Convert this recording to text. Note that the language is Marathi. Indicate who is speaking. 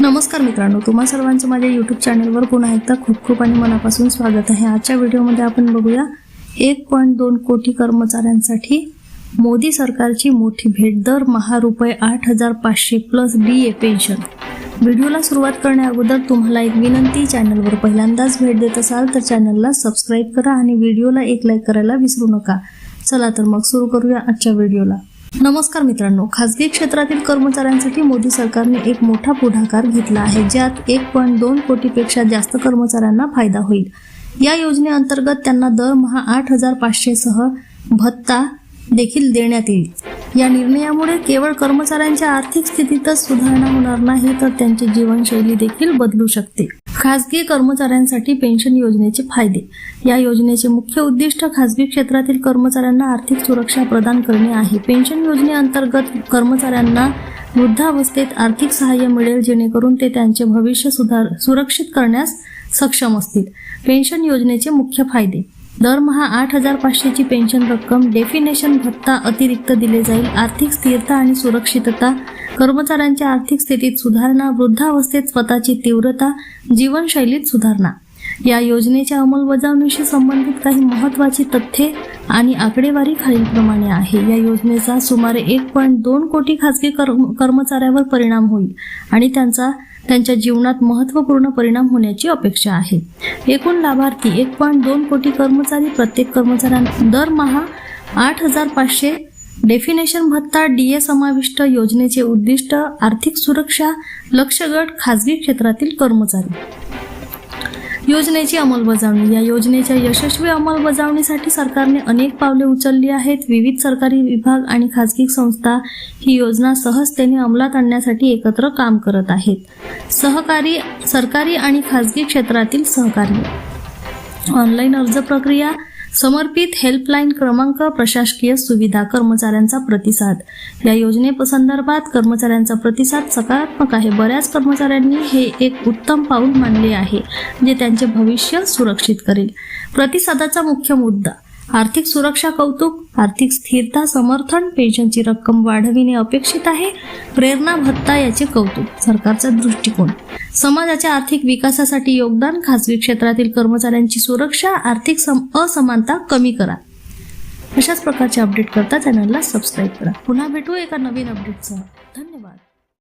Speaker 1: नमस्कार मित्रांनो तुम्हा सर्वांचं माझ्या यूट्यूब चॅनलवर पुन्हा एकदा खूप खूप आणि मनापासून स्वागत आहे. आजच्या व्हिडिओमध्ये आपण बघूया एक पॉईंट दोन कोटी कर्मचाऱ्यांसाठी मोदी सरकारची मोठी भेट दर महा रुपये आठ हजार पाचशे प्लस डी ए पेन्शन व्हिडिओला सुरुवात करण्या अगोदर तुम्हाला एक विनंती चॅनलवर पहिल्यांदाच भेट देत असाल तर चॅनलला सबस्क्राईब करा आणि व्हिडिओला एक लाईक करायला विसरू नका. चला तर मग सुरू करूया आजच्या व्हिडिओला नमस्कार मित्रांनो. खासगी क्षेत्रातील कर्मचाऱ्यांसाठी मोदी सरकारने एक मोठा पुढाकार घेतला आहे ज्यात एक पॉईंट दोन कोटीपेक्षा जास्त कर्मचाऱ्यांना फायदा होईल. या योजनेअंतर्गत त्यांना दरमहा आठ हजार पाचशेसह भत्ता देखील देण्यात येईल. या निर्णयामुळे केवळ कर्मचाऱ्यांच्या आर्थिक स्थितीतच सुधारणा होणार नाही तर त्यांची जीवनशैली देखील बदलू शकते. खासगी कर्मचाऱ्यांसाठी पेन्शन योजनेचे फायदे. या योजनेचे मुख्य उद्दिष्ट खासगी क्षेत्रातील कर्मचाऱ्यांना आर्थिक सुरक्षा प्रदान करणे आहे. पेन्शन योजनेअंतर्गत कर्मचाऱ्यांना वृद्धावस्थेत आर्थिक सहाय्य मिळेल जेणेकरून ते त्यांचे भविष्य सुधार सुरक्षित करण्यास सक्षम असतील. पेन्शन योजनेचे मुख्य फायदे. दरमहा आठ हजार पाचशेची पेन्शन रक्कम डेफिनेशन भत्ता अतिरिक्त दिले जाईल. आर्थिक स्थिरता आणि सुरक्षितता कर्मचाऱ्यांच्या आर्थिक स्थितीत सुधारणा वृद्धावस्थेत स्वतःची तीव्रता जीवनशैलीत सुधारणा. या योजनेच्या अंमलबजावणीशी संबंधित काही महत्वाची तथ्ये आणि आकडेवारी खालीलप्रमाणे आहे. या योजनेचा सुमारे एक पॉईंट दोन कोटी खासगी कर्म कर्मचाऱ्यावर परिणाम होईल आणि त्यांचा त्यांच्या जीवनात महत्त्वपूर्ण परिणाम होण्याची अपेक्षा आहे. एकूण लाभार्थी एक पॉईंट दोन कोटी कर्मचारी प्रत्येक कर्मचाऱ्यांना दरमहा आठ हजार पाचशे डेफिनेशन भत्ता डीए समाविष्ट योजनेचे उद्दिष्ट आर्थिक सुरक्षा लक्षगट खाजगी क्षेत्रातील कर्मचारी. योजनेची अंमलबजावणी. या योजनेच्या यशस्वी अंमलबजावणीसाठी सरकारने अनेक पावले उचलली आहेत. विविध सरकारी विभाग आणि खाजगी संस्था ही योजना सहजतेने अंमलात आणण्यासाठी एकत्र काम करत आहेत. सहकारी सरकारी आणि खाजगी क्षेत्रातील सहकार्य ऑनलाईन अर्ज प्रक्रिया समर्पित हेल्पलाईन क्रमांक प्रशासकीय सुविधा कर्मचाऱ्यांचा प्रतिसाद. या योजनेसंदर्भात कर्मचाऱ्यांचा प्रतिसाद सकारात्मक आहे. बऱ्याच कर्मचाऱ्यांनी हे एक उत्तम पाऊल मानले आहे जे त्यांचे भविष्य सुरक्षित करेल. प्रतिसादाचा मुख्य मुद्दा आर्थिक सुरक्षा कौतुक आर्थिक स्थिरता समर्थन पेन्शनची रक्कम वाढविणे अपेक्षित आहे. प्रेरणा भत्ता याचे कौतुक सरकारचा दृष्टिकोन. समाजाच्या आर्थिक विकासासाठी योगदान खासगी क्षेत्रातील कर्मचाऱ्यांची सुरक्षा आर्थिक सम असमानता कमी करा. अशाच प्रकारचे अपडेट करता चॅनलला सबस्क्राईब करा. पुन्हा भेटू एका नवीन अपडेटसह.